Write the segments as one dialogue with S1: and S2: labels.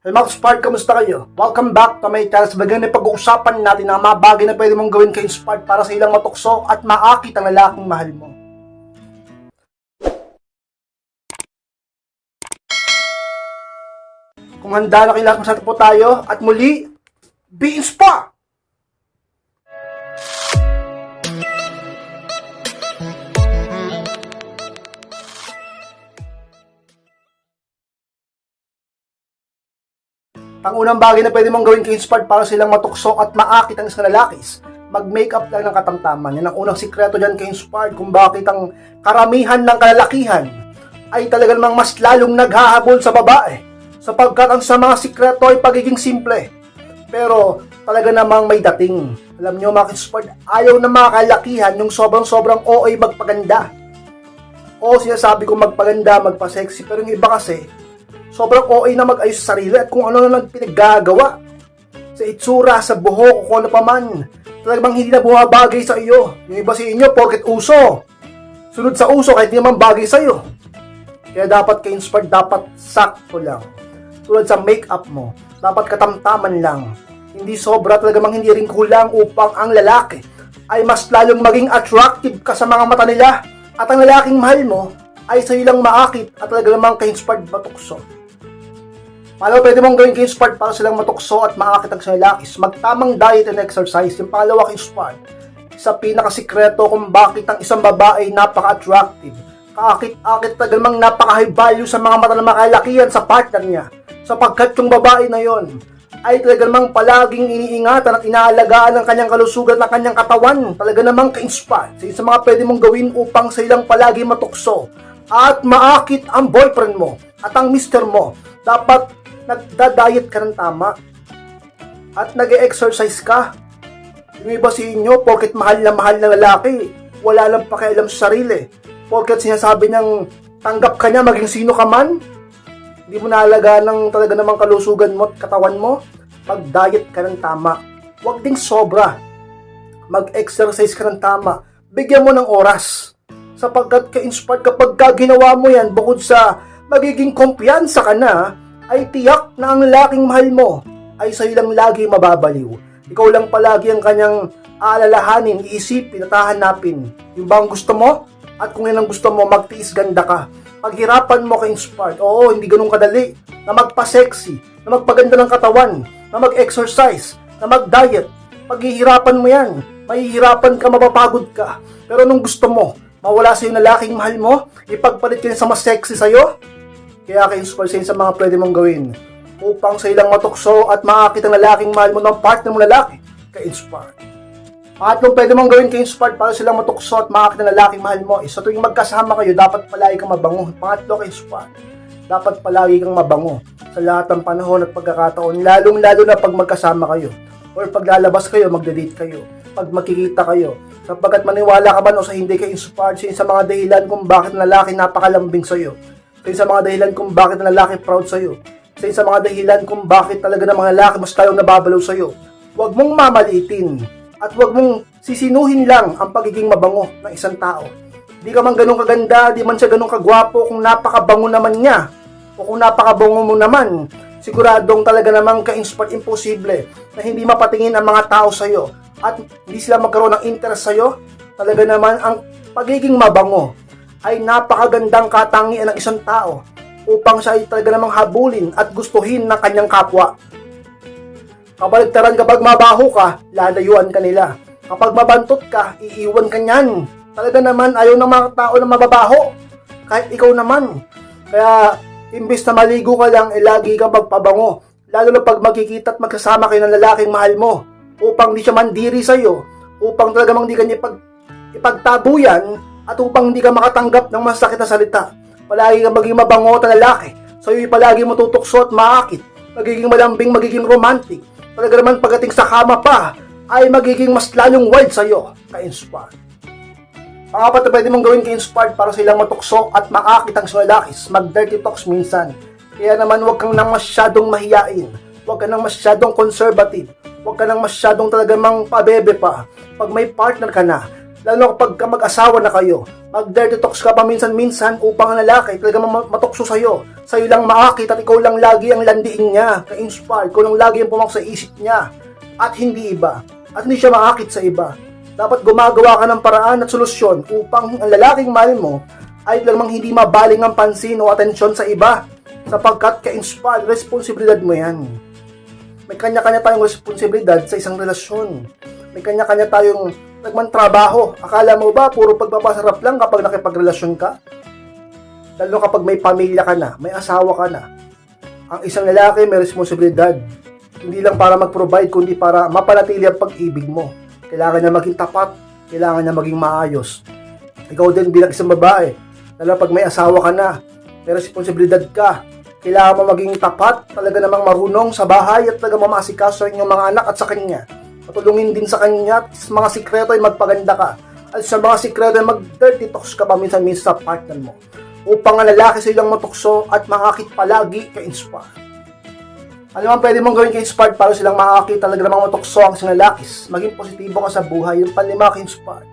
S1: Hey Max Spark, kamusta kayo? Welcome back to my channel. Sa bagay na pag-uusapan natin ang mga bagay na pwede mong gawin kay Spark para sa ilang matukso at maakit ang lalaking mahal mo. Kung handa na kailangan sa po tayo at muli, be inspired! Ang unang bagay na pwede mong gawin kay Inspired para silang matukso at maakit ang isang lalakis, mag-makeup lang ng katamtaman. Yan ang unang sikreto dyan kay Inspired kung bakit ang karamihan ng kalalakihan ay talaga namang mas lalong naghahabol sa babae. Sapagkat ang sa mga sikreto ay pagiging simple. Pero talaga namang may dating. Alam nyo mga Inspired, ayaw ng mga kalalakihan yung sobrang-sobrang OA magpaganda. O sinasabi ko magpaganda, magpa-sexy, pero yung iba kasi, sobrang OA na mag-ayos sa sarili at kung ano na lang pinaggagawa sa itsura, sa buhok, kung ano pa man. Talagang hindi na bumabagay sa iyo. Yung iba sa inyo, porket uso. Sunod sa uso, kahit hindi naman bagay sa iyo. Kaya dapat ka-inspired, dapat sakto lang. Tulad sa make-up mo, dapat katamtaman lang. Hindi sobra, talaga mang hindi rin kulang upang ang lalaki ay mas lalong maging attractive ka sa mga mata nila at ang lalaking mahal mo ay sa lang maakit at talaga namang ka-inspired matukso. Pangalawa, pwede mong gawin ka-inspired para silang matukso at maakit ang sa lalakis. Magtamang diet and exercise. Yung pangalawa ka-inspired. Sa pinakasikreto kung bakit ang isang babae ay napaka-attractive. Kaakit-akit talaga namang napaka-high value sa mga mata ng mga kalakihan sa partner niya. Sapagkat yung babae na yon ay talaga namang palaging iniingatan at inaalagaan ng kanyang kalusugan ng kanyang katawan. Talaga namang ka-inspired sa isa mga pwede mong gawin upang sa ilang palagi matukso at maakit ang boyfriend mo at ang mister mo. Dapat nagda-diet ka ng tama at nag-exercise ka. Yung iba sa inyo, porket mahal na mahal na lalaki, wala lang pakialam sa sarili. Porket sinasabi niyang tanggap ka niya maging sino ka man, hindi mo naalagaan ng talaga namang kalusugan mo at katawan mo, mag-diet ka ng tama. Huwag ding sobra. Mag-exercise ka ng tama. Bigyan mo ng oras. Sapagkat ka-inspired kapag ka ginawa mo yan, bukod sa magiging kumpiyansa ka na, ay tiyak na ang laking mahal mo ay sa'yo lang lagi mababaliw. Ikaw lang palagi ang kanyang aalalahanin, iisipin at hahanapin. Yung ba ang gusto mo? At kung yan ang gusto mo, magtiis ganda ka. Paghirapan mo ka-inspired. Oo, hindi ganun kadali. Na magpa-sexy, na magpaganda ng katawan, na mag-exercise, na mag-diet. Paghihirapan mo yan. Mahihirapan ka, mapapagod ka. Pero nung gusto mo, mawala sa'yo na laking mahal mo, ipagpalit ka sa mas sexy sa'yo, kaya ka-inspire sa mga pwede mong gawin upang sa ilang matukso at maakit ang lalaking mahal mo ng partner mong lalaki, ka-inspire. Pangatlong pwede mong gawin ka-inspired para silang matukso at maakit ang lalaking mahal mo is sa tuwing magkasama kayo, dapat palagi kang mabango. Pangatlo ka-inspired, dapat palagi kang mabango sa lahat ng panahon at pagkakataon, lalong-lalo na pag magkasama kayo or pag lalabas kayo, magde-date kayo, pag makikita kayo, sapagkat maniwala ka ba o sa hindi ka inspired sa mga dahilan kung bakit lalaki napakalambing sa'yo, sa isa mga dahilan kung bakit ang lalaki proud sa'yo. Sa isa mga dahilan kung bakit talaga ng mga lalaki mas tayong nababalaw sa'yo. Huwag mong mamaliitin at huwag mong sisinuhin lang ang pagiging mabango ng isang tao. Di ka man ganun kaganda, di man siya ganun kagwapo kung napakabango naman niya. O kung napakabango mo naman, siguradong talaga namang ka-inspired imposible na hindi mapatingin ang mga tao sa'yo at hindi sila magkaroon ng interest sa'yo. Talaga naman ang pagiging mabango ay napakagandang katangian ng isang tao upang siya ay talaga namang habulin at gustuhin ng kanyang kapwa. Kabaligtaran kapag mabaho ka, lalayuan ka nila. Kapag mabantot ka, iiwan ka niyan. Talaga naman ayaw ng mga tao na mababaho. Kahit ikaw naman. Kaya, imbis na maligo ka lang, eh, lagi kang magpabango. Lalo na pag magkikita at magsasama kayo ng lalaking mahal mo. Upang di siya mandiri sa'yo. Upang talaga mang di kanya ipag, ipagtabuyan at upang hindi ka makatanggap ng masakit na salita. Palagi kang maging mabango na lalaki. Sa'yo'y palagi mo tutukso at maakit. Magiging malambing, magiging romantic. Talaga naman pagdating sa kama pa, ay magiging mas lalong wild sa'yo, ka-inspired. Pangapat na pwede mong gawin ka-inspired para silang matukso at maakit ang sulalakis, mag-dirty talks minsan. Kaya naman huwag kang nang masyadong mahiyain, huwag ka nang masyadong conservative, huwag ka nang masyadong talaga mang pabebe pa. Pag may partner ka na, Lalo kapag ka mag-asawa na kayo, mag-dirty talks ka pa minsan-minsan upang ang lalaki talaga ma- matukso sa'yo. Sa'yo lang maakit at ikaw lang lagi ang landiin niya, ka-inspire, ikaw lang lagi ang pumasok sa isip niya. At hindi iba. At hindi siya maakit sa iba. Dapat gumagawa ka ng paraan at solusyon upang ang lalaking mahal mo ay lamang hindi mabaling ang pansin o atensyon sa iba. Sapagkat ka-inspire, responsibilidad mo yan. May kanya-kanya tayong responsibilidad sa isang relasyon. May kanya-kanya tayong nagmantrabaho. Akala mo ba puro pagpapasarap lang kapag nakipagrelasyon ka? Lalo kapag may pamilya ka na, may asawa ka na. Ang isang lalaki may responsibilidad. Hindi lang para mag-provide, kundi para mapanatili ang pag-ibig mo. Kailangan niya maging tapat, kailangan niya maging maayos. Ikaw din bilang isang babae, lalo pag may asawa ka na, may responsibilidad ka. Kailangan mo maging tapat, talaga namang marunong sa bahay at talaga mamasikaso ang inyong mga anak at sa kanya. Patulungin din sa kanya at sa mga sikreto ay magpaganda ka. At sa mga sikreto ay mag-dirty talks ka pa minsan-minsan sa partner mo. Upang ang lalaki sa ilang matukso at makakit palagi ka-inspire. Ano man pwede mong gawin ka-inspired para silang makakit talaga namang matukso ang isang lalakis. Maging positibo ka sa buhay, yung panlima ka-inspired.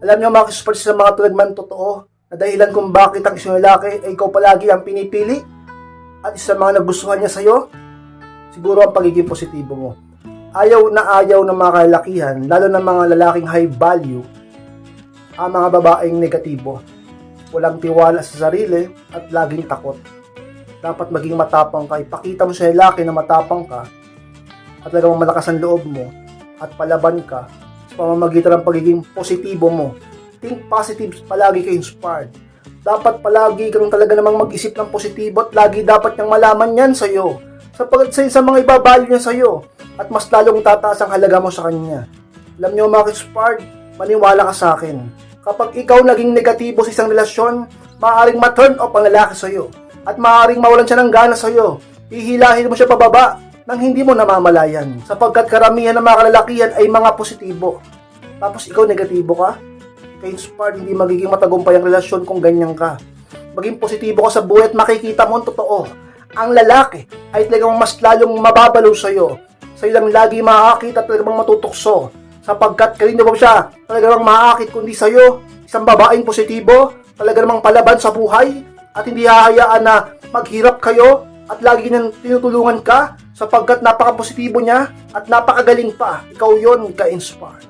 S1: Alam niyo mga ka-inspired sa mga tulad man totoo na dahilan kung bakit ang isang lalaki ay ikaw palagi ang pinipili at isa sa mga nagustuhan niya sa'yo, siguro ang pagiging positibo mo. Ayaw na ayaw ng mga kalalakihan, lalo ng mga lalaking high value, ang mga babaeng negatibo. Walang tiwala sa sarili at laging takot. Dapat maging matapang ka. Ipakita mo sa lalaki na matapang ka at talagang malakas ang loob mo at palaban ka sa pamamagitan ng pagiging positibo mo. Think positive, palagi ka inspired. Dapat palagi kang talaga namang mag-isip ng positibo at lagi dapat niyang malaman yan sa'yo. Sapagkat sa, sa mga ibabalyo niya sa'yo at mas lalong tataas ang halaga mo sa kanya. Alam niyo mga inspired, maniwala ka sa akin. Kapag ikaw naging negatibo sa isang relasyon, maaaring ma-turn off ang lalaki sa'yo at maaaring mawalan siya ng gana sa'yo. Hihilahin mo siya pababa nang hindi mo namamalayan sapagkat karamihan ng mga kalalakihan ay mga positibo. Tapos ikaw negatibo ka? ka-inspired, hindi magiging matagumpay ang relasyon kung ganyan ka. Maging positibo ka sa buhay at makikita mo ang totoo. Ang lalaki ay talagang mas lalong mababalo sa iyo. Sa ilang lagi maakit at talagang matutukso. Sapagkat kanino siya talagang maakit kundi sa iyo? Isang babaeng positibo, talaga namang palaban sa buhay at hindi hahayaan na maghirap kayo at lagi niyang tinutulungan ka sapagkat napaka-positibo niya at napakagaling pa. Ikaw yon ka-inspired.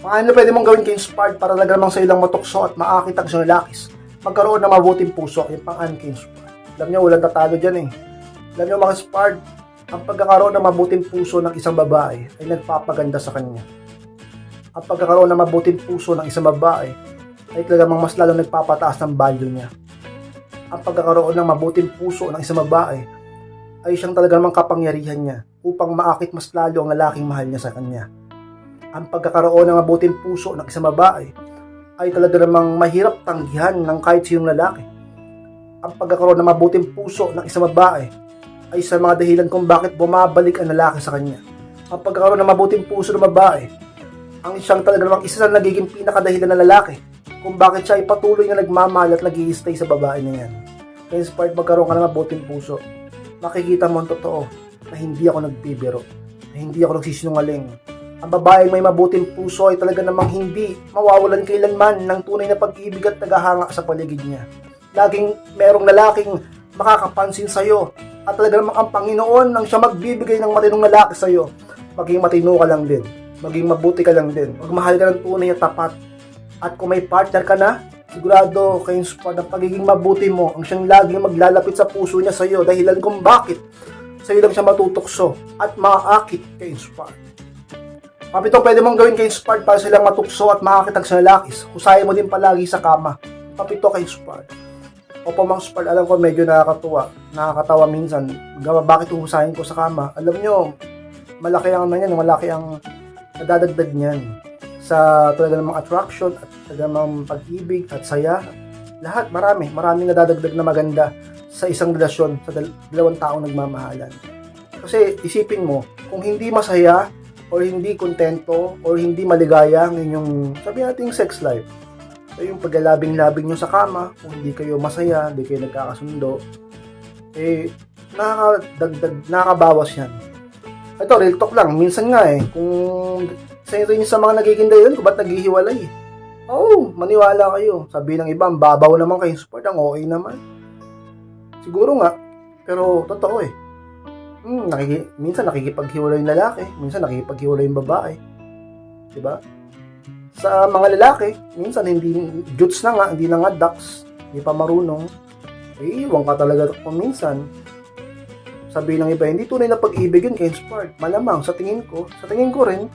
S1: Mga ano pwede mong gawin ka-inspired para talaga namang sa ilang matukso at maakit ang isang lalakis. Magkaroon ng mabuting puso, yung pang inspired Alam niyo, walang tatalo dyan eh. Alam niyo mga inspired, ang pagkakaroon ng mabuting puso ng isang babae ay nagpapaganda sa kanya. Ang pagkakaroon ng mabuting puso ng isang babae ay talagang mas lalong nagpapataas ng value niya. Ang pagkakaroon ng mabuting puso ng isang babae ay siyang talagang kapangyarihan niya upang maakit mas lalo ang lalaking mahal niya sa kanya ang pagkakaroon ng mabuting puso ng isang babae ay talaga namang mahirap tanggihan ng kahit sinong lalaki. Ang pagkakaroon ng mabuting puso ng isang babae ay sa mga dahilan kung bakit bumabalik ang lalaki sa kanya. Ang pagkakaroon ng mabuting puso ng babae ang siyang talaga namang isa sa nagiging pinakadahilan ng lalaki kung bakit siya ay patuloy na nagmamahal at nag stay sa babae na yan. Kaya inspired magkaroon ka ng mabuting puso. Makikita mo ang totoo na hindi ako nagbibiro, na hindi ako nagsisinungaling, ang babaeng may mabuting puso ay talaga namang hindi mawawalan kailanman ng tunay na pag-ibig at tagahanga sa paligid niya. Laging merong lalaking makakapansin sa iyo at talaga namang ang Panginoon nang siya magbibigay ng matinong lalaki sa iyo. Maging matino ka lang din. Maging mabuti ka lang din. Magmahal ka ng tunay at tapat. At kung may partner ka na, sigurado kayo sa ng pagiging mabuti mo ang siyang laging maglalapit sa puso niya sa iyo dahilan kung bakit sa iyo lang siya matutokso at maaakit kay inspired. Mapito pwede mong gawin kay inspired para silang matukso at makakitag sa lalakis. Husayin mo din palagi sa kama. Mapito kay inspired. Opo mga inspired, alam ko medyo nakakatuwa. Nakakatawa minsan. Gawa bakit huhusayin ko sa kama? Alam nyo, malaki ang ano yan, malaki ang nadadagdag niyan sa talaga namang attraction at talaga namang pag-ibig at saya. Lahat, marami. Maraming nadadagdag na maganda sa isang relasyon sa dal- dalawang taong nagmamahalan. Kasi isipin mo, kung hindi masaya, or hindi kontento or hindi maligaya ang inyong sabi nating sex life. So yung paglalabing-labing nyo sa kama, kung hindi kayo masaya, hindi kayo nagkakasundo, eh, nakakadagdag, nakakabawas yan. Ito, real talk lang. Minsan nga eh, kung Sa rin sa mga nagiging dahilan kung ba't naghihiwalay. Oo, oh, maniwala kayo. Sabi ng iba, babaw naman kay sport, ang okay naman. Siguro nga, pero totoo eh. Hmm, nakiki, minsan nakikipaghiwalay yung lalaki, minsan nakikipaghiwalay yung babae. Diba? Sa mga lalaki, minsan hindi, jutes na nga, hindi na nga ducks, hindi pa marunong. Eh, iwan ka talaga kung minsan. Sabi ng iba, hindi tunay na pag-ibig yun kay sport. Malamang, sa tingin ko, sa tingin ko rin,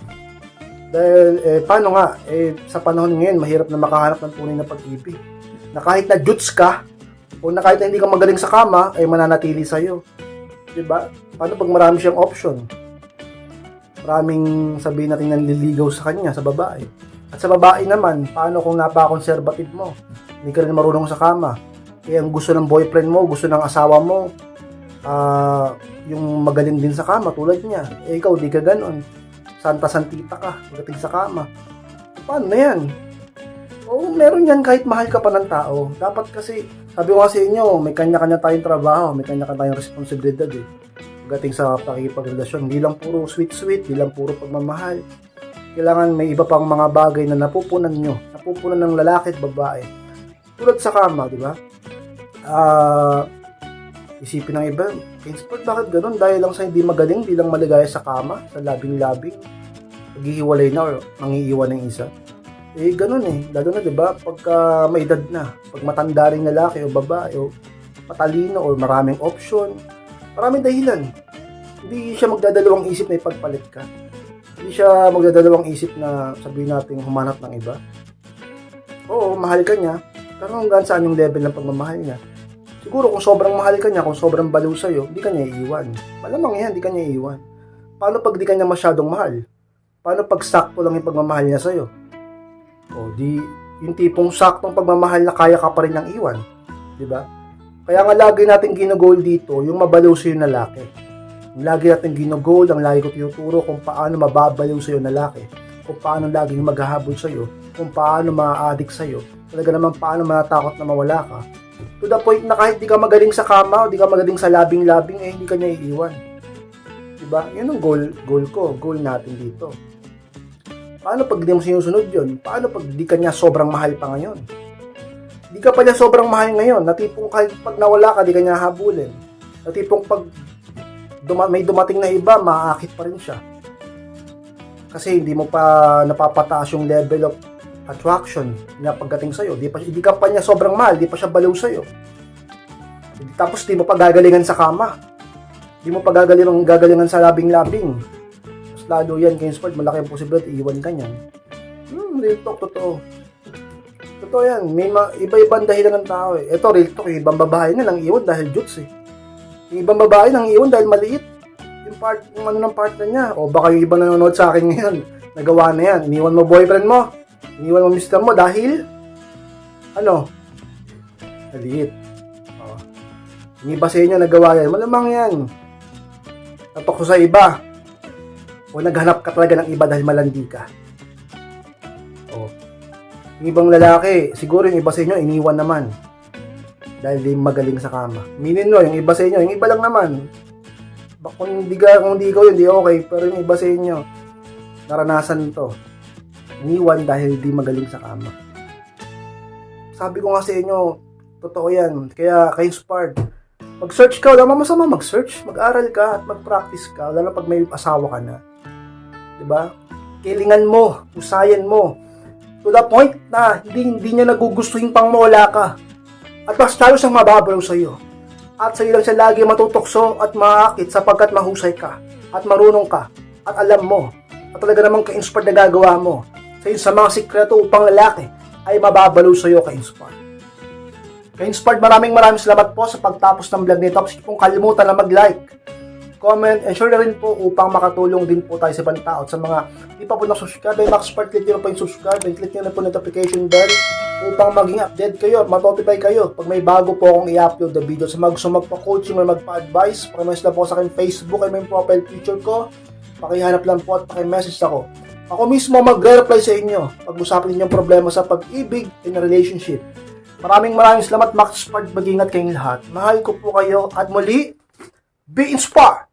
S1: dahil, eh, paano nga, eh, sa panahon ngayon, mahirap na makahanap ng tunay na pag-ibig. Na kahit na jutes ka, o na kahit na hindi ka magaling sa kama, ay mananatili sa'yo. Diba? Paano pag marami siyang option? Maraming sabihin natin nanliligaw sa kanya, sa babae. At sa babae naman, paano kung napaka-conservative mo? Hindi ka rin marunong sa kama. Kaya ang gusto ng boyfriend mo, gusto ng asawa mo, ah, yung magaling din sa kama tulad niya. Eh ikaw, di ka ganon. Santa-santita ka, pagdating sa kama. Paano na yan? Oo, meron yan kahit mahal ka pa ng tao. Dapat kasi, sabi ko sa inyo, may kanya-kanya tayong trabaho, may kanya-kanya tayong responsibilidad eh. Pagdating sa pakikipagrelasyon, hindi lang puro sweet-sweet, hindi lang puro pagmamahal. Kailangan may iba pang mga bagay na napupunan nyo, napupunan ng lalaki at babae. Tulad sa kama, di ba? Ah, isipin ng iba, Kingsford, bakit ganun? Dahil lang sa hindi magaling, hindi lang maligaya sa kama, sa labing-labing, maghihiwalay na or mangiiwan ng isa. Eh, ganun eh. Lalo na, di ba, pagka may edad na, pag matanda rin lalaki o babae, o matalino, or maraming option, maraming dahilan. Hindi siya magdadalawang isip na ipagpalit ka. Hindi siya magdadalawang isip na sabihin natin humanap ng iba. Oo, mahal ka niya, pero hanggang saan yung level ng pagmamahal niya. Siguro kung sobrang mahal ka niya, kung sobrang baliw sa'yo, hindi ka niya iiwan. Malamang yan, hindi ka niya iiwan. Paano pag di ka niya masyadong mahal? Paano pag sakto lang yung pagmamahal niya sa'yo? O di, yung tipong saktong pagmamahal na kaya ka pa rin ng iwan. Di ba? Kaya nga lagi natin ginagol dito, yung mabaliw sa'yo na lalaki. Lagi natin ginagol, ang lagi ko tinuturo kung paano mababaliw sa'yo na lalaki. Kung paano laging maghahabol sa'yo. Kung paano ma-addict sa'yo. Talaga naman paano manatakot na mawala ka. To the point na kahit di ka magaling sa kama o di ka magaling sa labing-labing, eh hindi ka niya iiwan. Diba? Yun ang goal, goal ko, goal natin dito. Paano pag di mo sinusunod yun? Paano pag di ka niya sobrang mahal pa ngayon? Di ka pa niya sobrang mahal ngayon. Natipong kahit pag nawala ka, di ka niya habulin. Natipong pag duma- may dumating na iba, maaakit pa rin siya. Kasi hindi mo pa napapataas yung level of attraction na pagdating sa'yo. Di, pa, di ka pa niya sobrang mahal, di pa siya baliw sa'yo. Tapos di mo pa gagalingan sa kama. Di mo pa gagalingan, gagalingan sa labing-labing. Mas lalo yan, Kingsford, malaki ang posibilidad, iiwan ka niyan. Hmm, real talk, totoo. Totoo yan. May ma- iba-ibang dahilan ng tao eh. Ito, real talk, yung ibang babae na nang iwan dahil juts eh. Yung ibang babae nang iwan dahil maliit. Yung part, yung ano ng partner niya. O baka yung iba nanonood sa akin ngayon, nagawa na yan. Iniwan mo boyfriend mo. Iniwan mo mister mo dahil, ano, maliit. O. Yung iba sa inyo nagawa yan. Malamang yan. Tatok ko sa iba. O naghanap ka talaga ng iba dahil malandi ka. O. Yung ibang lalaki, siguro yung iba sa inyo, iniwan naman. Dahil di magaling sa kama. Minin no, yung iba sa inyo, yung iba lang naman. Ba, kung hindi ka, kung hindi ikaw yun, di okay. Pero yung iba sa inyo, naranasan to. Iniwan dahil di magaling sa kama. Sabi ko nga sa inyo, totoo yan. Kaya kayo Spard, mag-search ka, wala masama mag-search. Mag-aral ka at mag-practice ka, lalo pag may asawa ka na. 'Di ba? Kilingan mo, usayan mo. To the point na hindi, hindi niya nagugustuhin pang mawala ka. At mas lalo siyang mababalaw sa iyo. At sa iyo lang siya lagi matutokso at maakit sapagkat mahusay ka. At marunong ka. At alam mo. At talaga namang ka-inspired na gagawa mo. Sa iyo sa mga sikreto upang lalaki ay mababalaw sa iyo ka-inspired. Ka-inspired maraming maraming salamat po sa pagtapos ng vlog nito. Tapos kung kalimutan na mag-like, comment, and share na rin po upang makatulong din po tayo sa ibang tao. At sa mga di pa po na-subscribe, ay Maxpart, click nyo po yung subscribe and click nyo na po notification bell upang maging update kayo, matotify kayo pag may bago po akong i-upload na video. Sa so magpa-coaching or magpa-advise, pakimess lang po sa akin Facebook ay may profile picture ko. Pakihanap lang po at pakimessage ako. Ako mismo magre-reply sa inyo pag usapin ninyong problema sa pag-ibig in a relationship. Maraming maraming salamat Max Spart, mag-ingat kayong lahat. Mahal ko po kayo at muli, be inspired!